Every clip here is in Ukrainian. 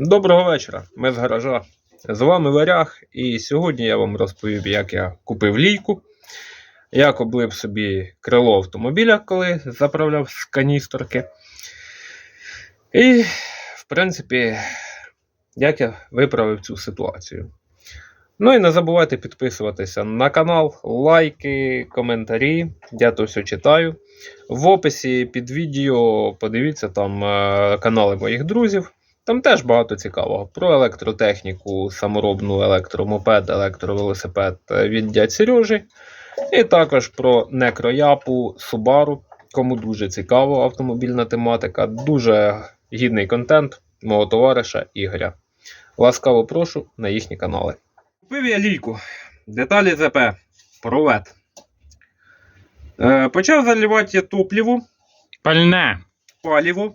Доброго вечора, ми з гаража. З вами Варяг, і сьогодні я вам розповім, як я купив лійку, як облив собі крило автомобіля, коли заправляв з каністорки. І, в принципі, як я виправив цю ситуацію. Ну і не забувайте підписуватися на канал, лайки, коментарі. Я то все читаю. В описі під відео подивіться там е, канали моїх друзів. Там теж багато цікавого про електротехніку, саморобну електромопед, електровелосипед е, від дядь Сережі. І також про некрояпу, Subaru. Кому дуже цікаво автомобільна тематика, дуже гідний контент мого товариша Ігоря. Ласкаво прошу на їхні канали. Купив я лійку. Деталі ЗП. Провет. Е, почав заливати я топливо, Пальне. паліво.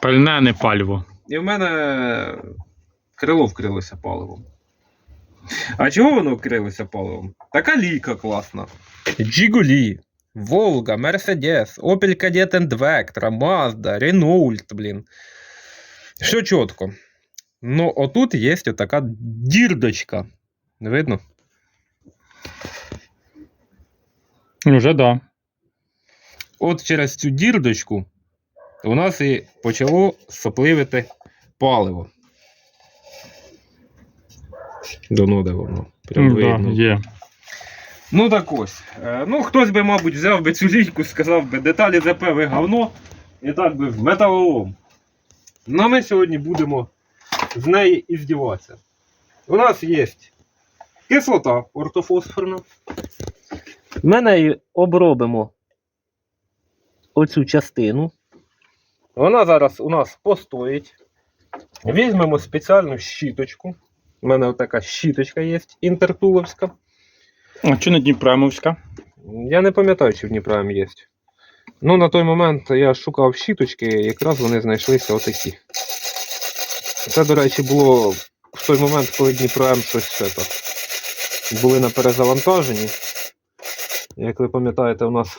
Пальне, не пальво. І в мене крило вкрилося паливом. А чого воно вкрилося паливом? Така лійка класна. Джигулі, Волга, Мерседес, Opel Kadett Vectra, Mazda, Renault, блін. Все чітко. Ну, отут є отака дірдочка. Не Видно? Уже да. От через цю дірдочку у нас і почало сопливити паливо. Доно де воно. Прям да, видно. є. Ну так ось. Е, Ну, хтось би, мабуть, взяв би цю лійку, сказав би, деталі ЗП ви говно, і так би в металолом. Ну ми сьогодні будемо з неї і здіватися. У нас є кислота ортофосфорна. Ми нею обробимо оцю частину. Вона зараз у нас постоїть. Візьмемо спеціальну щіточку. У мене така щіточка є інтертуловська. А чи не Дніпремовська? Я не пам'ятаю, чи в Дніпрам є. Ну, на той момент я шукав щіточки, і якраз вони знайшлися отакі. Це, до речі, було в той момент, коли Дніпрам щось це, то, були на перезавантаженні. Як ви пам'ятаєте, у нас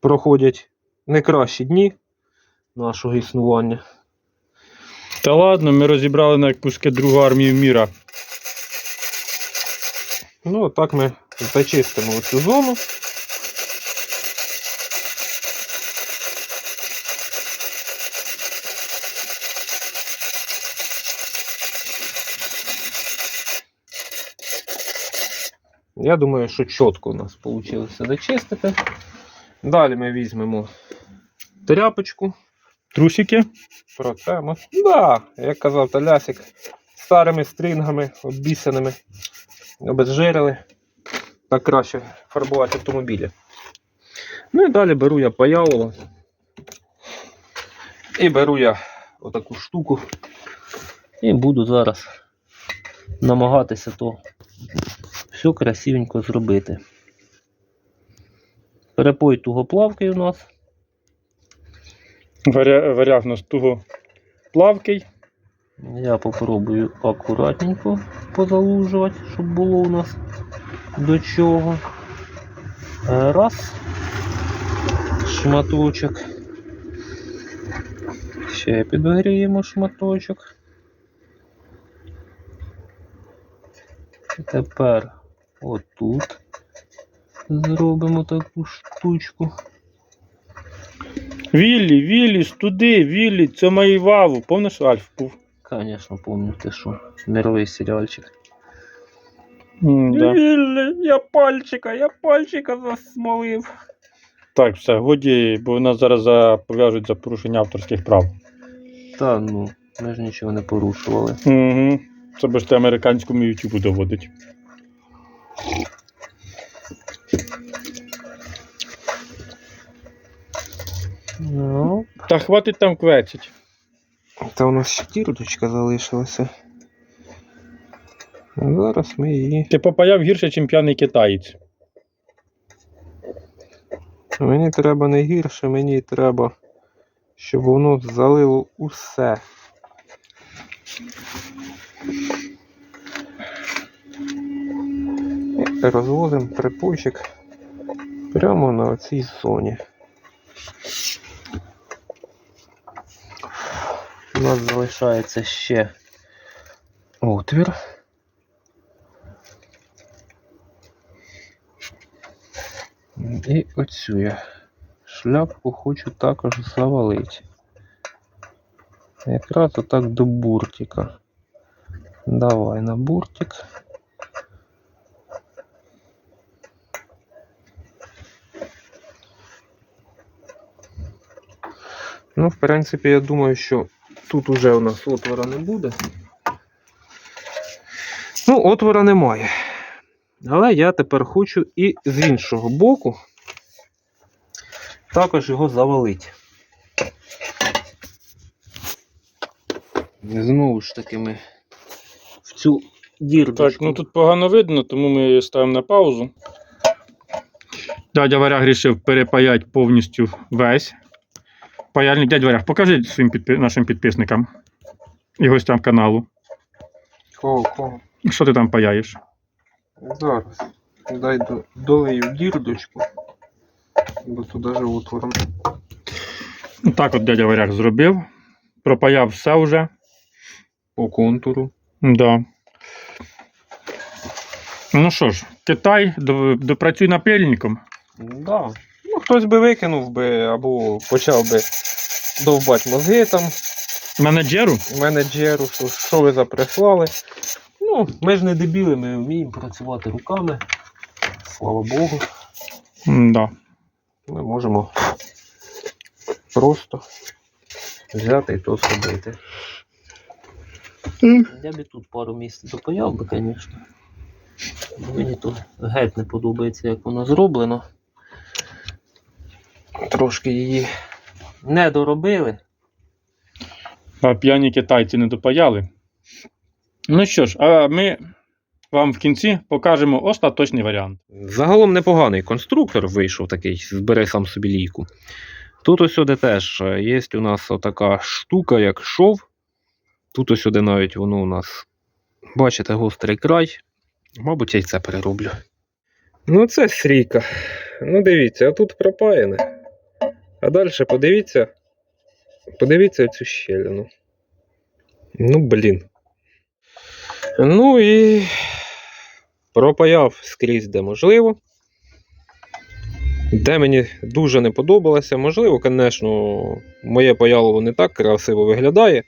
проходять не кращі дні нашого існування. Та ладно, ми розібрали на куски другу армію міра. Ну, так ми зачистимо цю зону. Я думаю, що чітко у нас вийшло зачистити. Далі ми візьмемо тряпочку, Трусики? про протремо. Да, як казав Талясик, старими стрінгами, обісяними, обезжирили. Так краще фарбувати автомобілі. Ну і далі беру я паялово. І беру я отаку штуку. І буду зараз намагатися то все красивенько зробити. Перепой тугоплавкий у нас. Варя... Варяг нас туго плавкий. Я попробую акуратненько позалужувати, щоб було у нас до чого. Е, Раз. Шматочок. Ще підогріємо шматочок. Тепер отут зробимо таку штучку. Віллі, Віллі, туди, Віллі, це моїй ваву. Помниш Альф був? Конечно, помню ти що. Мировий серіальчик. М, да. Віллі, я пальчика, я пальчика засмолив. Так, все, годі, бо нас зараз за... пов'яжуть за порушення авторських прав. Та ну, ми ж нічого не порушували. Угу. Це би ж ти американському ютубу доводить. Ну. Та хватить там квечить. Та у нас ще дірочка залишилася. А Зараз ми її. Ти попаяв гірше, ніж п'яний китаєць. Мені треба не гірше, мені треба, щоб воно залило усе. Розвозимо припойчик прямо на цій зоні. У нас залишається ще отвір. І оцю я шляпку хочу також завалити. Якраз отак до буртика. Давай на буртик. Ну, в принципі, я думаю, що тут уже у нас отвора не буде. Ну, отвора немає. Але я тепер хочу і з іншого боку також його завалити. Знову ж таки ми в цю дірдочку. Так, ну тут погано видно, тому ми її ставимо на паузу. Дядя Варяг рішив перепаяти повністю весь паяльник. Дядя Варяг, покажи своїм підпи- нашим підписникам і гостям каналу. Кого, кого? Що ти там паяєш? Зараз. Дай до, долею дірдочку. Бо тут даже отвором. Ну, Так от дядя Варяг зробив. Пропаяв все вже. По контуру. Да. Ну що ж, Китай, до- допрацюй напильником. Да. Хтось би викинув би або почав би довбати мозги там, Менеджеру? менеджеру, що, що ви заприслали. Ну, ми ж не дебіли, ми вміємо працювати руками. Слава Богу. Да. Ми можемо просто взяти і то зробити. Я б тут пару місць допаяв би, звісно. Мені тут геть не подобається, як воно зроблено. Трошки її не доробили. А п'яні китайці не допаяли. Ну що ж, а ми вам в кінці покажемо остаточний варіант. Загалом непоганий конструктор вийшов такий, збери сам собі лійку. Тут ось сюди теж е, є у нас така штука, як шов. Тут ось сюди навіть воно у нас, бачите, гострий край. Мабуть, я й це перероблю. Ну, це срійка. Ну, дивіться, а тут пропаяне. А далі подивіться. Подивіться цю щелину. Ну, блін. Ну і пропаяв скрізь, де можливо. Де мені дуже не подобалося. Можливо, звісно, моє паялово не так красиво виглядає.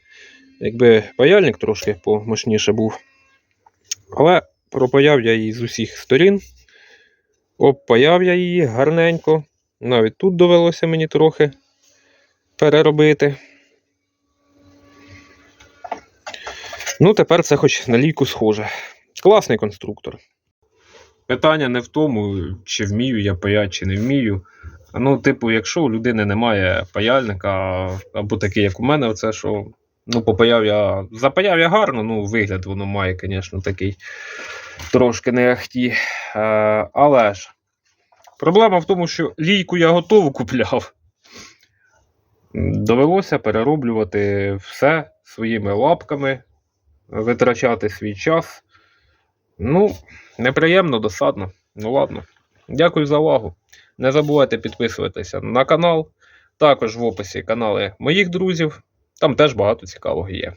Якби паяльник трошки помощніше був. Але пропаяв я її з усіх сторін. Обпаяв я її гарненько. Навіть тут довелося мені трохи переробити. Ну, тепер це хоч на лійку схоже. Класний конструктор. Питання не в тому, чи вмію я паяти, чи не вмію. Ну, типу, якщо у людини немає паяльника, або такий, як у мене, оце що. Ну, попаяв я. Запаяв я гарно, ну, вигляд воно має, звісно, такий трошки не ахті. Е, але ж, проблема в тому, що лійку я готову купляв. Довелося перероблювати все своїми лапками, витрачати свій час. Ну, неприємно, досадно. Ну ладно. Дякую за увагу. Не забувайте підписуватися на канал. Також в описі канали моїх друзів. Там теж багато цікавого є.